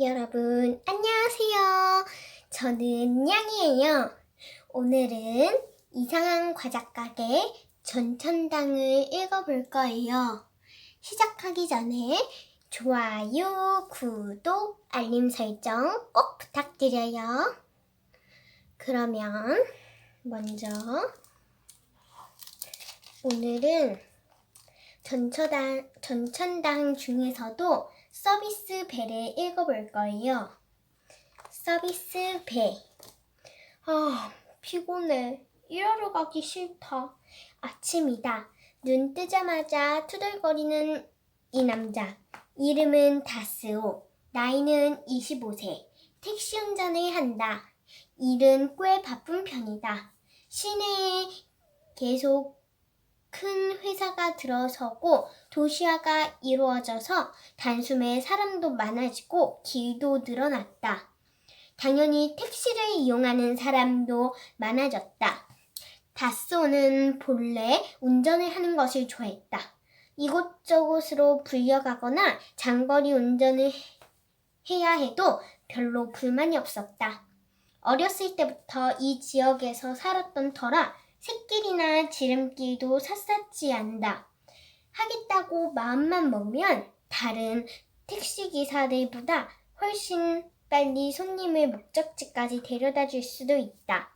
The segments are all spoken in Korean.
여러분, 안녕하세요. 저는 냥이에요. 오늘은 이상한 과자 가게 전천당을 읽어볼 거예요. 시작하기 전에 좋아요, 구독, 알림 설정 꼭 부탁드려요. 그러면 먼저 오늘은 전천당, 전천당 중에서도 서비스 배를 읽어볼 거예요. 서비스 배. 아, 피곤해. 일하러 가기 싫다. 아침이다. 눈 뜨자마자 투덜거리는 이 남자. 이름은 다스오. 나이는 25세. 택시 운전을 한다. 일은 꽤 바쁜 편이다. 시내에 계속 큰 회사가 들어서고 도시화가 이루어져서 단숨에 사람도 많아지고 길도 늘어났다. 당연히 택시를 이용하는 사람도 많아졌다. 다쏘는 본래 운전을 하는 것을 좋아했다. 이곳저곳으로 불려가거나 장거리 운전을 해야 해도 별로 불만이 없었다. 어렸을 때부터 이 지역에서 살았던 터라 샛길이나 지름길도 샅샅이 안다. 하겠다고 마음만 먹으면 다른 택시기사들보다 훨씬 빨리 손님을 목적지까지 데려다 줄 수도 있다.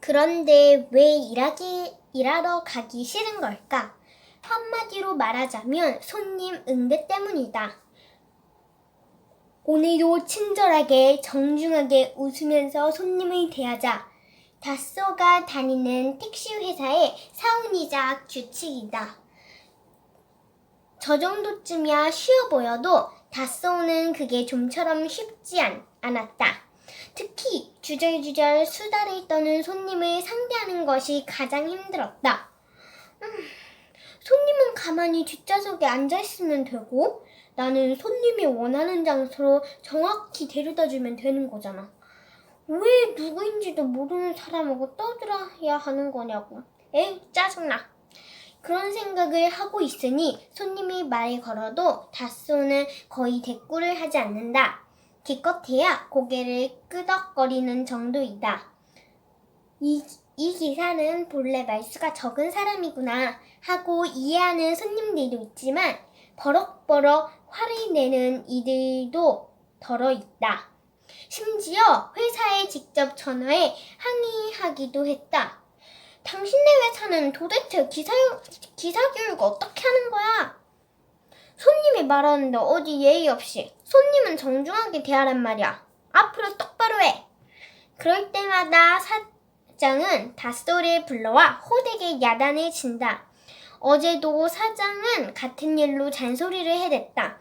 그런데 왜 일하기, 일하러 가기 싫은 걸까? 한마디로 말하자면 손님 응대 때문이다. 오늘도 친절하게 정중하게 웃으면서 손님을 대하자. 다쏘가 다니는 택시 회사의 사원이자 규칙이다. 저 정도쯤이야 쉬워 보여도 다쏘는 그게 좀처럼 쉽지 않, 않았다. 특히 주절주절 수다를 떠는 손님을 상대하는 것이 가장 힘들었다. 음, 손님은 가만히 뒷좌석에 앉아있으면 되고 나는 손님이 원하는 장소로 정확히 데려다 주면 되는 거잖아. 왜 누구인지도 모르는 사람하고 떠들어야 하는 거냐고. 에이, 짜증나. 그런 생각을 하고 있으니 손님이 말을 걸어도 다쏘는 거의 대꾸를 하지 않는다. 기껏해야 고개를 끄덕거리는 정도이다. 이, 이 기사는 본래 말수가 적은 사람이구나 하고 이해하는 손님들도 있지만 버럭버럭 화를 내는 이들도 덜어 있다. 심지어 회사에 직접 전화해 항의하기도 했다. 당신네 회사는 도대체 기사, 기사 교육 어떻게 하는 거야? 손님이 말하는데 어디 예의 없이 손님은 정중하게 대하란 말이야. 앞으로 똑바로 해. 그럴 때마다 사장은 다소를 불러와 호되게 야단을 친다. 어제도 사장은 같은 일로 잔소리를 해댔다.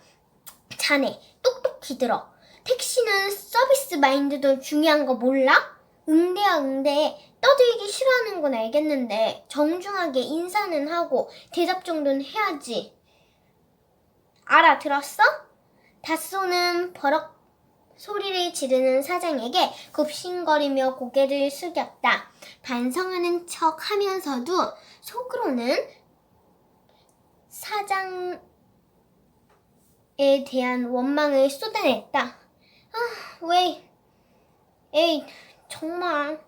자네 똑똑히 들어. 택시는 서비스 마인드도 중요한 거 몰라? 응대야 응대. 떠들기 싫어하는 건 알겠는데 정중하게 인사는 하고 대답 정도는 해야지. 알아들었어? 다쏘는 버럭 소리를 지르는 사장에게 굽신거리며 고개를 숙였다. 반성하는 척 하면서도 속으로는 사장에 대한 원망을 쏟아냈다. 아, 왜, 에이, 정말.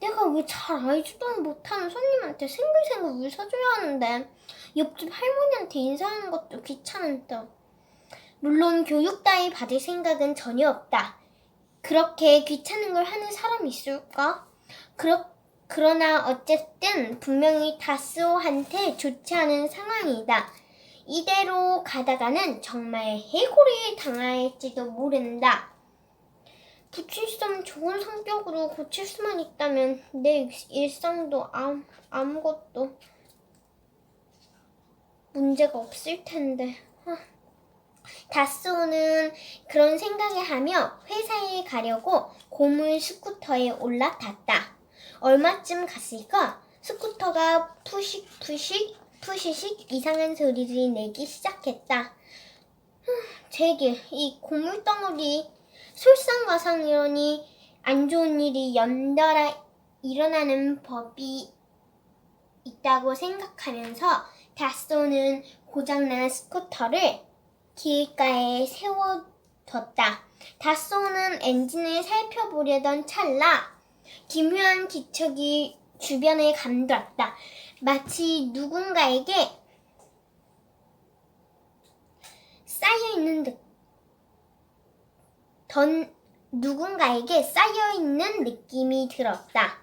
내가 왜 잘 알지도 못하는 손님한테 생글생글 물 사줘야 하는데 옆집 할머니한테 인사하는 것도 귀찮은데 물론 교육 따위 받을 생각은 전혀 없다. 그렇게 귀찮은 걸 하는 사람이 있을까? 그러, 그러나 어쨌든 분명히 다스오한테 좋지 않은 상황이다. 이대로 가다가는 정말 해고를 당할지도 모른다. 부칠수면 좋은 성격으로 고칠 수만 있다면 내 일상도 아무, 아무것도 문제가 없을 텐데. 아. 다스오는 그런 생각을 하며 회사에 가려고 고물 스쿠터에 올라탔다. 얼마쯤 갔을까? 스쿠터가 푸식 푸식 푸시식 이상한 소리를 내기 시작했다. 제길 이 고물덩어리 솔상가상이러니 안 좋은 일이 연달아 일어나는 법이 있다고 생각하면서 다쏘는 고장난 스쿠터를 길가에 세워 뒀다. 다쏘는 엔진을 살펴보려던 찰나 기묘한 기척이 주변을 감돌았다. 마치 누군가에게 쌓여 있는 듯, 던 누군가에게 쌓여 있는 느낌이 들었다.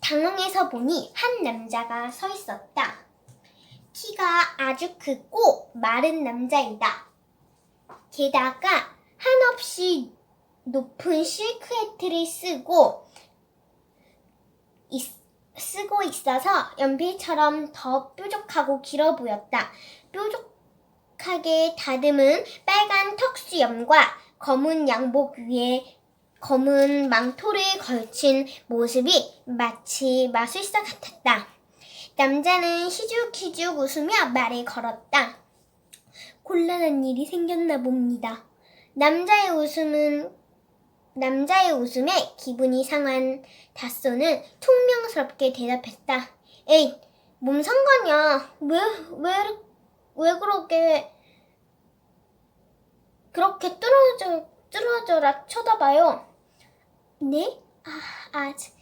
당황해서 보니 한 남자가 서 있었다. 키가 아주 크고 마른 남자이다. 게다가 한없이 높은 실크 해트를 쓰고 있, 쓰고 있어서 연필처럼 더 뾰족하고 길어 보였다. 뾰족 하게 다듬은 빨간 턱수염과 검은 양복 위에 검은 망토를 걸친 모습이 마치 마술사 같았다. 남자는 희죽희죽 웃으며 말을 걸었다. 곤란한 일이 생겼나 봅니다. 남자의 웃음은 남자의 웃음에 기분이 상한 다쏘는 퉁명스럽게 대답했다. 에이, 뭔 상관이야? 왜, 왜, 왜 그렇게, 그렇게 뚫어져, 뚫어져라 쳐다봐요? 네? 아, 아직.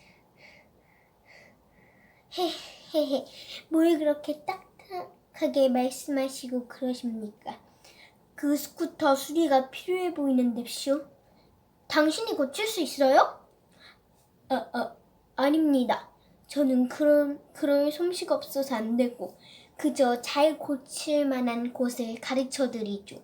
헤헤헤, 뭘 그렇게 딱딱하게 말씀하시고 그러십니까? 그 스쿠터 수리가 필요해 보이는데쇼? 당신이 고칠 수 있어요? 아, 아, 아닙니다. 저는 그런, 그럴 솜씨가 없어서 안 되고, 그저 잘 고칠 만한 곳을 가르쳐 드리죠.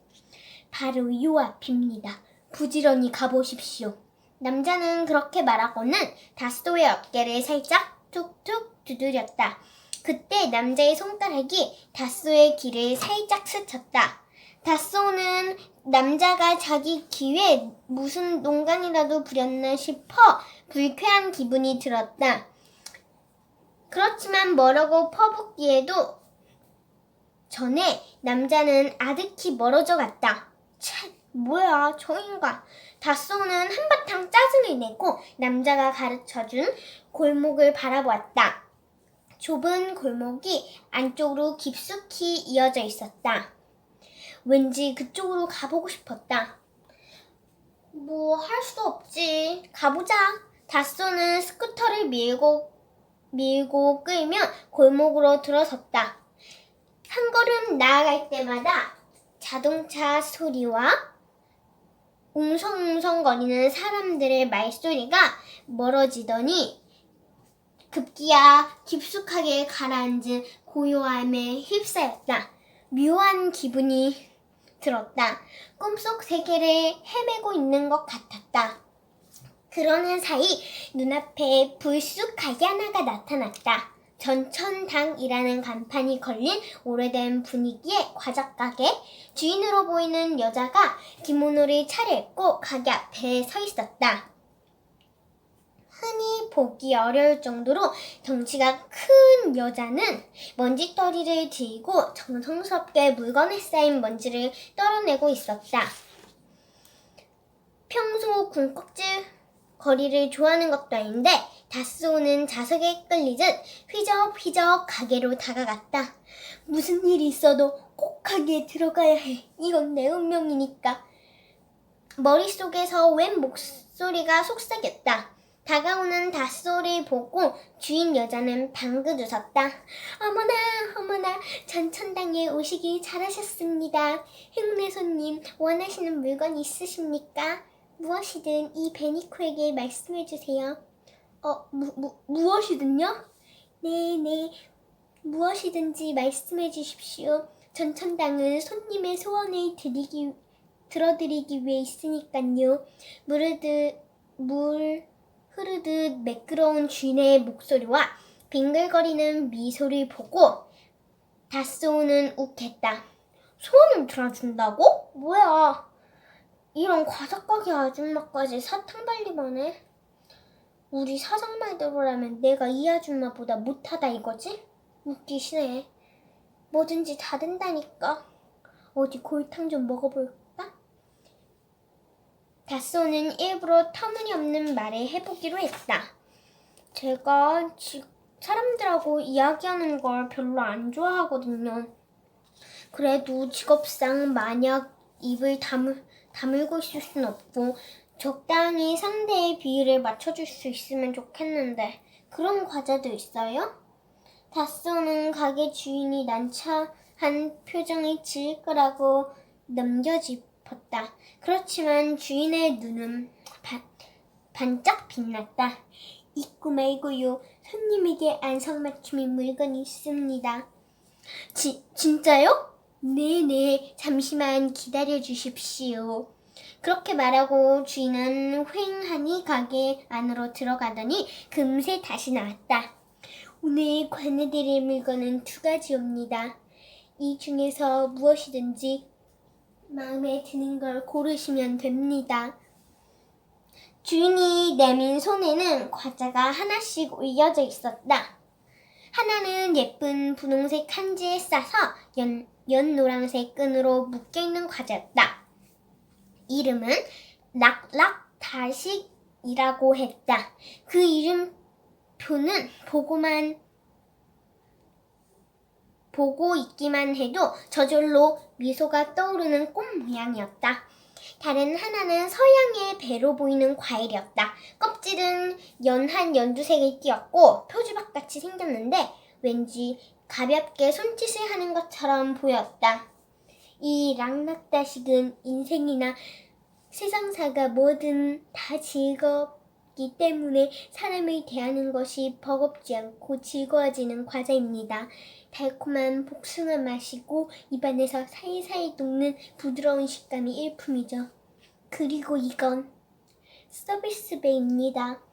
바로 요 앞입니다. 부지런히 가보십시오. 남자는 그렇게 말하고는 다스도의 어깨를 살짝 툭툭 두드렸다. 그때 남자의 손가락이 다스의 귀를 살짝 스쳤다. 다소는 남자가 자기 귀에 무슨 농간이라도 부렸나 싶어 불쾌한 기분이 들었다. 그렇지만 뭐라고 퍼붓기에도 전에 남자는 아득히 멀어져 갔다. 참, 뭐야, 저 인간. 다소는 한바탕 짜증을 내고 남자가 가르쳐준 골목을 바라보았다. 좁은 골목이 안쪽으로 깊숙이 이어져 있었다. 왠지 그쪽으로 가보고 싶었다. 뭐 할 수 없지. 가보자. 다쏘는 스쿠터를 밀고 밀고 끌며 골목으로 들어섰다. 한 걸음 나아갈 때마다 자동차 소리와 웅성웅성거리는 사람들의 말소리가 멀어지더니 급기야 깊숙하게 가라앉은 고요함에 휩싸였다. 묘한 기분이 들었다. 꿈속 세계를 헤매고 있는 것 같았다. 그러는 사이 눈앞에 불쑥하게 하나가 나타났다. 전천당이라는 간판이 걸린 오래된 분위기의 과자 가게 주인으로 보이는 여자가 기모노를 차려입고 가게 앞에 서 있었다. 흔히 보기 어려울 정도로 덩치가 큰 여자는 먼지떨이를 들고 정성스럽게 물건에 쌓인 먼지를 떨어내고 있었다. 평소 군꺽질 거리를 좋아하는 것도 아닌데 다스오는 자석에 끌리듯 휘적휘적 가게로 다가갔다. 무슨 일이 있어도 꼭 가게에 들어가야 해. 이건 내 운명이니까. 머릿속에서 웬 목소리가 속삭였다. 다가오는 닷소를 보고 주인 여자는 방긋 웃었다. 어머나, 어머나, 전천당에 오시길 잘하셨습니다. 행운의 손님, 원하시는 물건 있으십니까? 무엇이든 이 베니코에게 말씀해 주세요. 어, 무, 무, 무엇이든요? 네네, 무엇이든지 말씀해 주십시오. 전천당은 손님의 소원을 드리기, 들어드리기 위해 있으니까요. 물을 물, 흐르듯 매끄러운 주인의 목소리와 빙글거리는 미소를 보고 다스오는 욱했다. 소원을 들어준다고? 뭐야? 이런 과자 가게 아줌마까지 사탕 발리만 해? 우리 사장 말대로라면 내가 이 아줌마보다 못하다 이거지? 웃기시네. 뭐든지 다 된다니까. 어디 골탕 좀 먹어볼까? 다소는 일부러 터무니없는 말을 해보기로 했다. 제가 지, 사람들하고 이야기하는 걸 별로 안 좋아하거든요. 그래도 직업상 만약 입을 다물, 다물고 있을 순 없고 적당히 상대의 비율을 맞춰줄 수 있으면 좋겠는데 그런 과자도 있어요? 다쏘는 가게 주인이 난처한 표정을 지을 거라고 넘겨짚었다. 그렇지만 주인의 눈은 반, 반짝 빛났다. 있고 말고요. 손님에게 안성맞춤인 물건이 있습니다. 지, 진짜요? 네네. 잠시만 기다려 주십시오. 그렇게 말하고 주인은 휑하니 가게 안으로 들어가더니 금세 다시 나왔다. 오늘 관해드릴 물건은 두 가지입니다. 이 중에서 무엇이든지 마음에 드는 걸 고르시면 됩니다. 주인이 내민 손에는 과자가 하나씩 올려져 있었다. 하나는 예쁜 분홍색 한지에 싸서 연, 연노랑색 끈으로 묶여있는 과자였다. 이름은 락락 다식이라고 했다. 그 이름표는 보고만 보고 있기만 해도 저절로 미소가 떠오르는 꽃 모양이었다. 다른 하나는 서양의 배로 보이는 과일이었다. 껍질은 연한 연두색을 띄었고 표주박같이 생겼는데 왠지 가볍게 손짓을 하는 것처럼 보였다. 이 락락다식은 인생이나 세상사가 뭐든 다 즐겁기 때문에 사람을 대하는 것이 버겁지 않고 즐거워지는 과자입니다. 달콤한 복숭아 맛이고 입안에서 사이사이 녹는 부드러운 식감이 일품이죠. 그리고 이건 서비스 배입니다.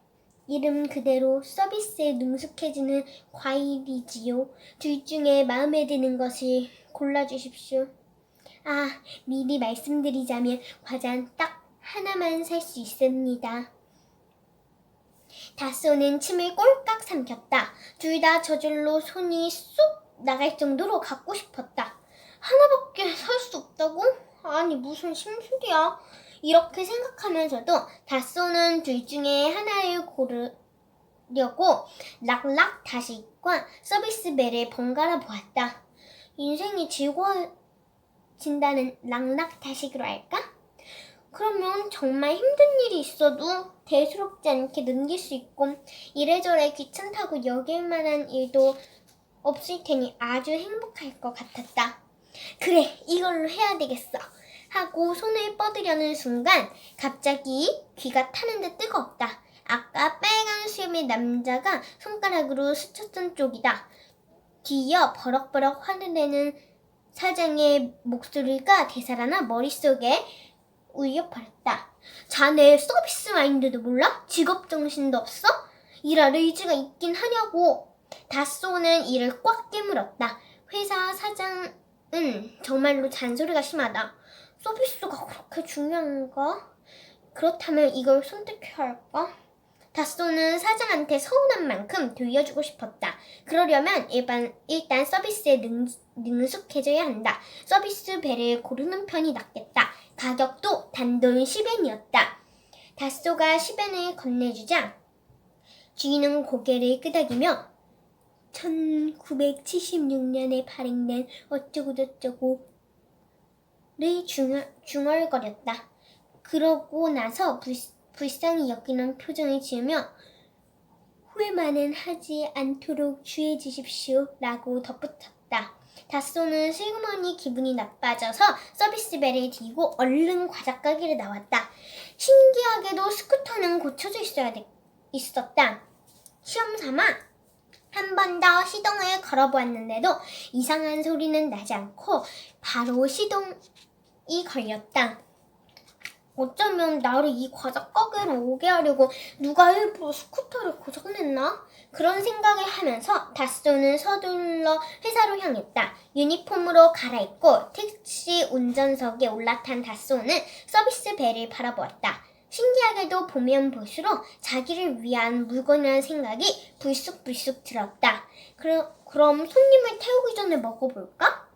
이름 그대로 서비스에 능숙해지는 과일이지요. 둘 중에 마음에 드는 것을 골라주십시오. 아, 미리 말씀드리자면 과자는 딱 하나만 살 수 있습니다. 다쏘는 침을 꼴깍 삼켰다. 둘 다 저절로 손이 쏙 나갈 정도로 갖고 싶었다. 하나밖에 살 수 없다고? 아니 무슨 심술이야. 이렇게 생각하면서도 다쏘는 둘 중에 하나를 고르려고 락락 다시과 서비스벨을 번갈아 보았다. 인생이 즐거워진다는 락락 다식으로 할까? 그러면 정말 힘든 일이 있어도 대수롭지 않게 넘길 수 있고 이래저래 귀찮다고 여길 만한 일도 없을 테니 아주 행복할 것 같았다. 그래, 이걸로 해야 되겠어. 하고 손을 뻗으려는 순간 갑자기 귀가 타는 데 뜨거웠다. 아까 빨간 수염의 남자가 손가락으로 스쳤던 쪽이다. 뒤이어 버럭버럭 화를 내는 사장의 목소리가 되살아나 머릿속에 울려버렸다. 자네 서비스 마인드도 몰라? 직업 정신도 없어? 일할 의지가 있긴 하냐고. 다쏘는 이를 꽉 깨물었다. 회사 사장은 정말로 잔소리가 심하다. 서비스가 그렇게 중요한가? 그렇다면 이걸 선택해야 할까? 다쏘는 사장한테 서운한 만큼 돌려주고 싶었다. 그러려면 일반, 일단 서비스에 능, 능숙해져야 한다. 서비스 배를 고르는 편이 낫겠다. 가격도 단돈 10엔이었다. 다쏘가 10엔을 건네주자 주인은 고개를 끄덕이며 1976년에 발행된 어쩌고저쩌고 를 중얼, 중얼거렸다. 그러고 나서 불, 불쌍히 여기는 표정을 지으며 후회만은 하지 않도록 주의해 주십시오 라고 덧붙였다. 다쏘는 슬그머니 기분이 나빠져서 서비스벨을 뒤고 얼른 과자 가게를 나왔다. 신기하게도 스쿠터는 고쳐져 있어야 돼, 있었다. 시험 삼아 한 번 더 시동을 걸어보았는데도 이상한 소리는 나지 않고 바로 시동 이 걸렸다. 어쩌면 나를 이 과자 가게로 오게 하려고 누가 일부러 스쿠터를 고장냈나? 그런 생각을 하면서 다쏘는 서둘러 회사로 향했다. 유니폼으로 갈아입고 택시 운전석에 올라탄 다쏘는 서비스 벨을 바라보았다. 신기하게도 보면 볼수록 자기를 위한 물건이라는 생각이 불쑥불쑥 들었다. 그럼, 그럼 손님을 태우기 전에 먹어볼까?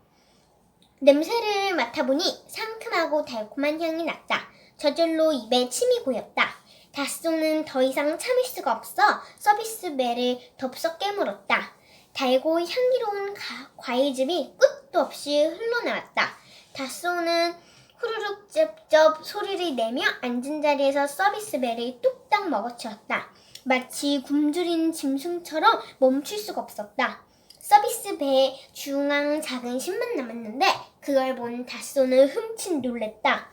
냄새를 맡아보니 상큼하고 달콤한 향이 났다. 저절로 입에 침이 고였다. 다쏘는 더 이상 참을 수가 없어 서비스 벨을 덥석 깨물었다. 달고 향기로운 가- 과일즙이 끝도 없이 흘러나왔다. 다쏘는 후루룩 쩝쩝 소리를 내며 앉은 자리에서 서비스 배를 뚝딱 먹어치웠다. 마치 굶주린 짐승처럼 멈출 수가 없었다. 서비스 배에 중앙 작은 심만 남았는데 그걸 본 다소는 흠칫 놀랬다.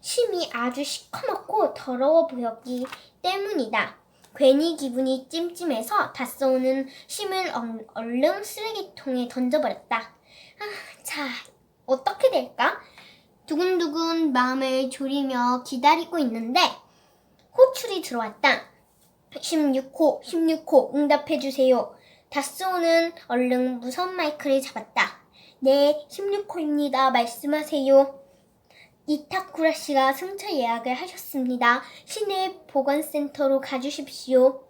심이 아주 시커멓고 더러워 보였기 때문이다. 괜히 기분이 찜찜해서 다소는 심을 얼- 얼른 쓰레기통에 던져버렸다. 아, 자, 어떻게 될까? 두근두근 마음을 졸이며 기다리고 있는데 호출이 들어왔다. 16호, 16호, 응답해주세요. 다스오는 얼른 무선 마이크를 잡았다. 네, 16호입니다. 말씀하세요. 이타쿠라 씨가 승차 예약을 하셨습니다. 시내 보건센터로 가주십시오.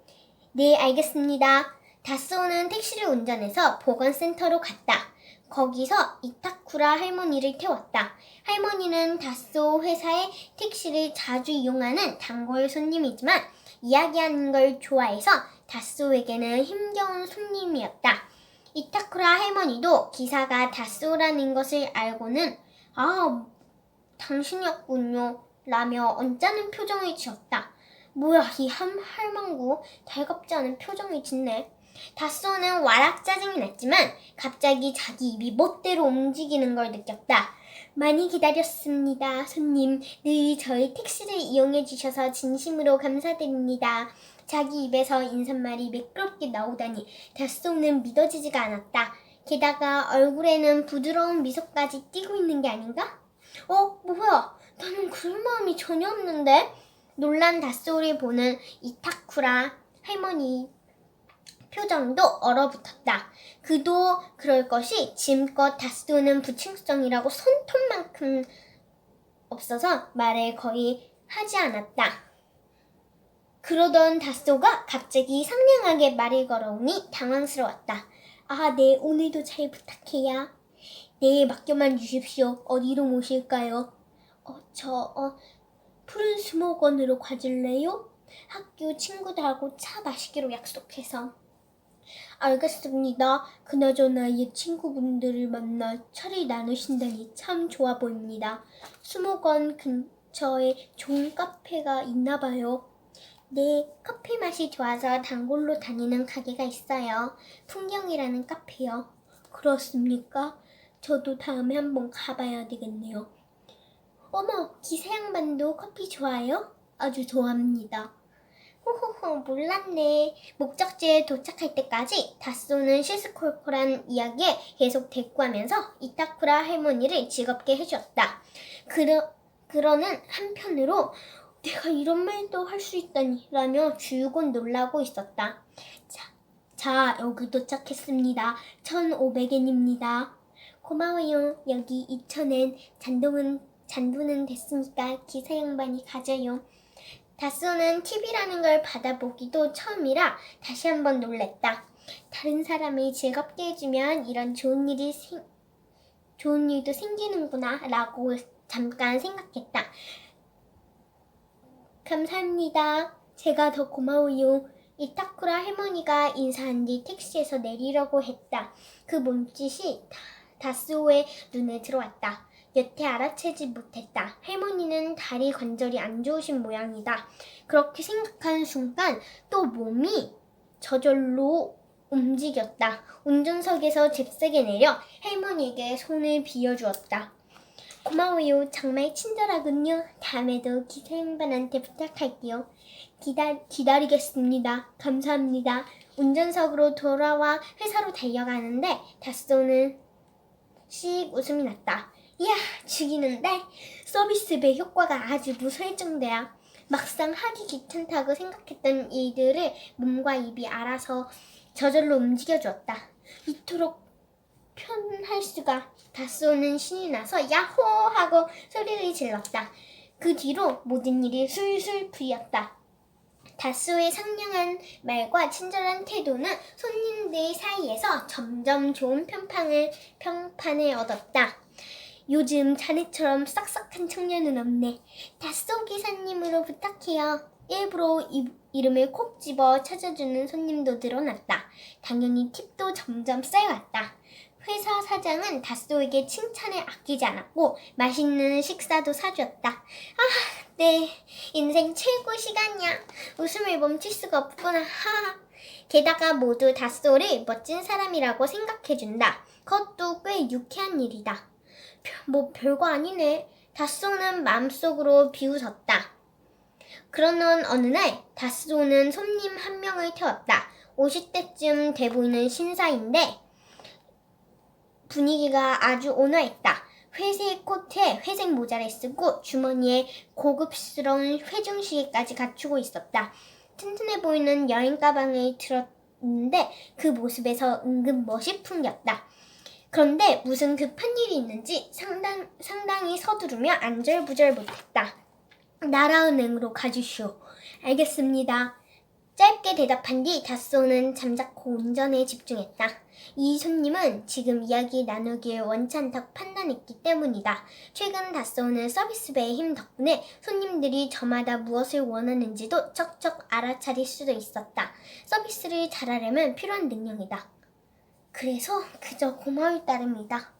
네, 알겠습니다. 다스오는 택시를 운전해서 보건센터로 갔다. 거기서 이타쿠라 할머니를 태웠다. 할머니는 다스오 회사의 택시를 자주 이용하는 단골 손님이지만 이야기하는 걸 좋아해서 다스오에게는 힘겨운 손님이었다. 이타쿠라 할머니도 기사가 다스오라는 것을 알고는 아, 당신이었군요. 라며 언짢은 표정을 지었다. 뭐야, 이 한 할망구 달갑지 않은 표정을 짓네. 다소는 와락 짜증이 났지만 갑자기 자기 입이 멋대로 움직이는 걸 느꼈다. 많이 기다렸습니다, 손님. 늘 저희 택시를 이용해 주셔서 진심으로 감사드립니다. 자기 입에서 인사말이 매끄럽게 나오다니 다소는 믿어지지가 않았다. 게다가 얼굴에는 부드러운 미소까지 띄고 있는 게 아닌가? 어, 뭐야? 나는 그런 마음이 전혀 없는데? 놀란 다소를 보는 이타쿠라 할머니 표정도 얼어붙었다. 그도 그럴 것이 지금껏 다스오는 부칭성이라고 손톱만큼 없어서 말을 거의 하지 않았다. 그러던 다스오가 갑자기 상냥하게 말을 걸어오니 당황스러웠다. 아, 네, 오늘도 잘 부탁해요. 네, 맡겨만 주십시오. 어디로 모실까요? 어, 저, 어, 푸른 수목원으로 가줄래요? 학교 친구들하고 차 마시기로 약속해서. 알겠습니다. 그나저나 옛 친구분들을 만나 차를 나누신다니 참 좋아 보입니다. 수목원 근처에 좋은 카페가 있나 봐요. 네, 커피 맛이 좋아서 단골로 다니는 가게가 있어요. 풍경이라는 카페요. 그렇습니까? 저도 다음에 한번 가봐야 되겠네요. 어머, 기사 양반도 커피 좋아해요? 아주 좋아합니다. 호호호, 몰랐네. 목적지에 도착할 때까지 다쏘는 시스콜콜한 이야기에 계속 대꾸하면서 이타쿠라 할머니를 즐겁게 해주었다. 그러, 그러는 한편으로 내가 이런 말도 할 수 있다니 라며 줄곧 놀라고 있었다. 자, 자, 여기 도착했습니다. 1,500엔입니다. 고마워요. 여기 2,000엔. 잔동은, 잔돈은 됐으니까 기사 양반이 가져요. 다소는 TV라는 걸 받아보기도 처음이라 다시 한번 놀랬다. 다른 사람을 즐겁게 해주면 이런 좋은 일이 생, 좋은 일도 생기는구나 라고 잠깐 생각했다. 감사합니다. 제가 더 고마워요. 이타쿠라 할머니가 인사한 뒤 택시에서 내리려고 했다. 그 몸짓이 다- 다스오의 눈에 들어왔다. 여태 알아채지 못했다. 할머니는 다리 관절이 안 좋으신 모양이다. 그렇게 생각한 순간 또 몸이 저절로 움직였다. 운전석에서 잽싸게 내려 할머니에게 손을 비워주었다. 고마워요. 정말 친절하군요. 다음에도 기사 양반한테 부탁할게요. 기다, 기다리겠습니다. 감사합니다. 운전석으로 돌아와 회사로 달려가는데 다소는 씩 웃음이 났다. 이야, 죽이는데 서비스배 효과가 아주 무서울 정도야. 막상 하기 귀찮다고 생각했던 일들을 몸과 입이 알아서 저절로 움직여주었다. 이토록 편할 수가. 다쏘는 신이 나서 야호 하고 소리를 질렀다. 그 뒤로 모든 일이 술술 풀렸다. 다수의 상냥한 말과 친절한 태도는 손님들 사이에서 점점 좋은 평판을, 평판을 얻었다. 요즘 자네처럼 싹싹한 청년은 없네. 다소 기사님으로 부탁해요. 일부러 이, 이름을 콕 집어 찾아주는 손님도 늘어났다. 당연히 팁도 점점 쌓여왔다. 회사 사장은 다쏘에게 칭찬을 아끼지 않았고 맛있는 식사도 사주었다. 아, 네. 인생 최고 시간이야. 웃음을 멈출 수가 없구나. 하. 게다가 모두 다쏘를 멋진 사람이라고 생각해준다. 그것도 꽤 유쾌한 일이다. 별- 뭐 별거 아니네. 다쏘는 마음속으로 비웃었다. 그러는 어느 날 다쏘는 손님 한 명을 태웠다. 50대쯤 돼 보이는 신사인데 분위기가 아주 온화했다. 회색 코트에 회색 모자를 쓰고 주머니에 고급스러운 회중시계까지 갖추고 있었다. 튼튼해 보이는 여행 가방을 들었는데 그 모습에서 은근 멋이 풍겼다. 그런데 무슨 급한 일이 있는지 상당, 상당히 서두르며 안절부절 못했다. 나라은행으로 가주시오. 알겠습니다. 짧게 대답한 뒤 다쏘는 잠자코 운전에 집중했다. 이 손님은 지금 이야기 나누길 원치 않다고 판단했기 때문이다. 최근 다쏘는 서비스 배의 힘 덕분에 손님들이 저마다 무엇을 원하는지도 척척 알아차릴 수도 있었다. 서비스를 잘하려면 필요한 능력이다. 그래서 그저 고마울 따름이다.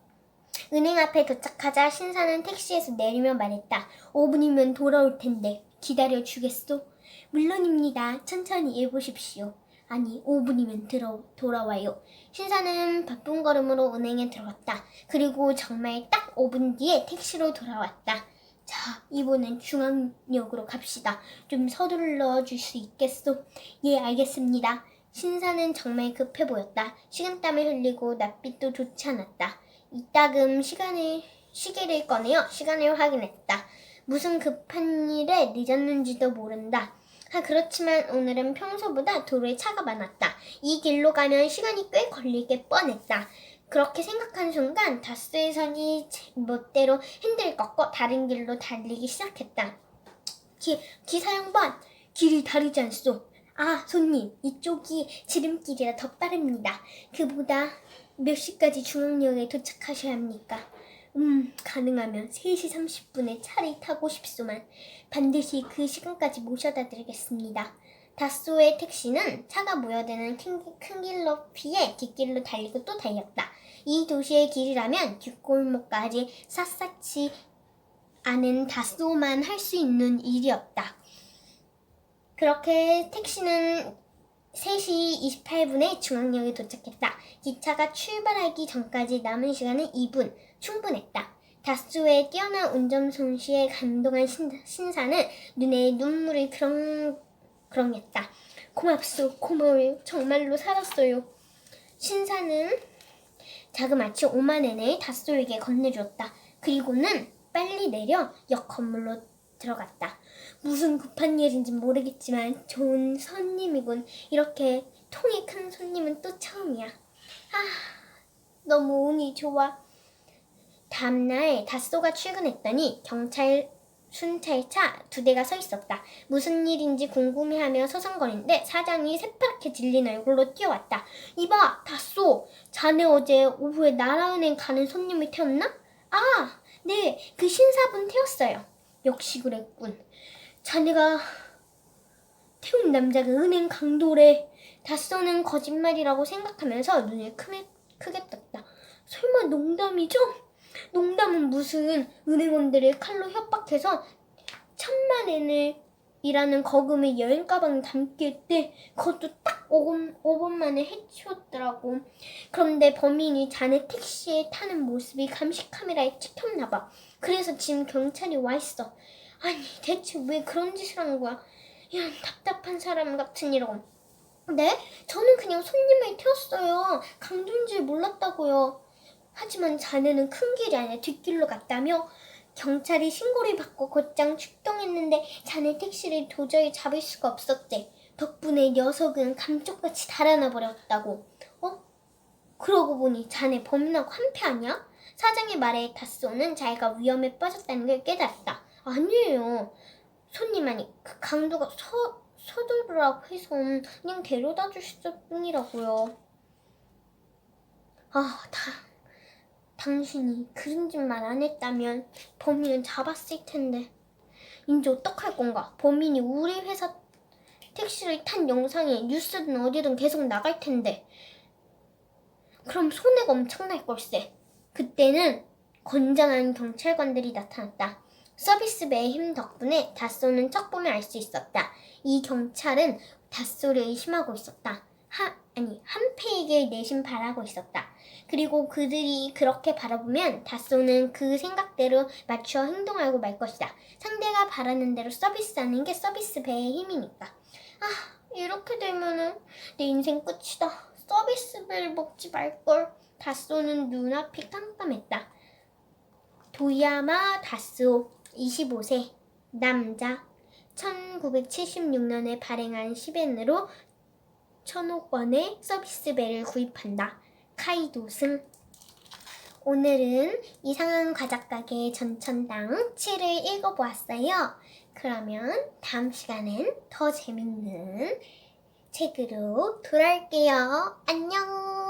은행 앞에 도착하자 신사는 택시에서 내리며 말했다. 5분이면 돌아올 텐데 기다려 주겠소? 물론입니다. 천천히 해보십시오. 아니, 5분이면 들어, 돌아와요. 신사는 바쁜 걸음으로 은행에 들어갔다. 그리고 정말 딱 5분 뒤에 택시로 돌아왔다. 자, 이번엔 중앙역으로 갑시다. 좀 서둘러 줄 수 있겠소? 예, 알겠습니다. 신사는 정말 급해 보였다. 식은땀을 흘리고 낯빛도 좋지 않았다. 이따금 시간을, 시계를 꺼내어 시간을 확인했다. 무슨 급한 일에 늦었는지도 모른다. 아, 그렇지만 오늘은 평소보다 도로에 차가 많았다. 이 길로 가면 시간이 꽤 걸리게 뻔했다. 그렇게 생각한 순간 다스의 선이 제 멋대로 핸들을 꺾고 다른 길로 달리기 시작했다. 기, 기사 양반, 길이 다르지 않소. 아, 손님, 이쪽이 지름길이라 더 빠릅니다. 그보다 몇 시까지 중앙역에 도착하셔야 합니까? 음, 가능하면 3시 30분에 차를 타고 싶소만 반드시 그 시간까지 모셔다 드리겠습니다. 다소의 택시는 차가 모여드는 큰, 큰 길로 피해 뒷길로 달리고 또 달렸다. 이 도시의 길이라면 뒷골목까지 샅샅이 아는 다소만 할 수 있는 일이었다. 그렇게 택시는 3시 28분에 중앙역에 도착했다. 기차가 출발하기 전까지 남은 시간은 2분. 충분했다. 다수의 뛰어난 운전 솜씨에 감동한 신, 신사는 눈에 눈물이 그렁, 그렁했다. 고맙소, 고마워요. 정말로 살았어요. 신사는 자그마치 5만 엔을 다수에게 건네주었다. 그리고는 빨리 내려 역 건물로 들어갔다. 무슨 급한 일인지 모르겠지만 좋은 손님이군. 이렇게 통이 큰 손님은 또 처음이야. 아, 너무 운이 좋아. 다음날 다쏘가 출근했더니 경찰 순찰차 두 대가 서 있었다. 무슨 일인지 궁금해하며 서성거리는데 사장이 새파랗게 질린 얼굴로 뛰어왔다. 이봐, 다쏘. 자네 어제 오후에 나라은행 가는 손님을 태웠나? 아, 네, 그 신사분 태웠어요. 역시 그랬군. 자네가 태운 남자가 은행 강도래. 다쏘는 거짓말이라고 생각하면서 눈을 크게, 크게 떴다. 설마 농담이죠? 농담은 무슨 은행원들을 칼로 협박해서 천만 엔을 이라는 거금의 여행 가방에 했대. 그것도 딱 5분, 5분 만에 해치웠더라고. 그런데 범인이 자네 택시에 타는 모습이 감시 카메라에 찍혔나 봐. 그래서 지금 경찰이 와 있어. 아니 대체 왜 그런 짓을 한 거야? 이런 답답한 사람 같은 이런. 네? 저는 그냥 손님을 태웠어요. 강도인 줄 몰랐다고요. 하지만 자네는 큰 길이 아니라 뒷길로 갔다며 경찰이 신고를 받고 곧장 출동했는데 자네 택시를 도저히 잡을 수가 없었대. 덕분에 녀석은 감쪽같이 달아나 버렸다고. 어? 그러고 보니 자네 범인하고 한패 아니야? 사장의 말에 다쏘는 자기가 위험에 빠졌다는 걸 깨달았다. 아니에요. 손님 아니 그 강도가 서 서두르라고 해서 그냥 데려다 주셨을 뿐이라고요. 아, 다 당신이 그런 짓만 안 했다면 범인은 잡았을 텐데. 이제 어떡할 건가? 범인이 우리 회사 택시를 탄 영상이 뉴스든 어디든 계속 나갈 텐데. 그럼 손해가 엄청날 걸세. 그때는 건장한 경찰관들이 나타났다. 서비스 배의 힘 덕분에 다쏘는 척 보면 알 수 있었다. 이 경찰은 다쏘를 의심하고 있었다. 하, 아니, 한페에게 내심 바라고 있었다. 그리고 그들이 그렇게 바라보면 다쏘는 그 생각대로 맞춰 행동하고 말 것이다. 상대가 바라는 대로 서비스하는 게 서비스 배의 힘이니까. 아, 이렇게 되면은 내 인생 끝이다. 서비스 배를 먹지 말걸. 다쏘는 눈앞이 깜깜했다. 도야마 다스오 25세 남자 1976년에 발행한 시벤으로 천억 원의 서비스배를 구입한다. 카이도승 오늘은 이상한 과자가게 전천당 7을 읽어보았어요. 그러면 다음 시간엔 더 재밌는 책으로 돌아올게요. 안녕!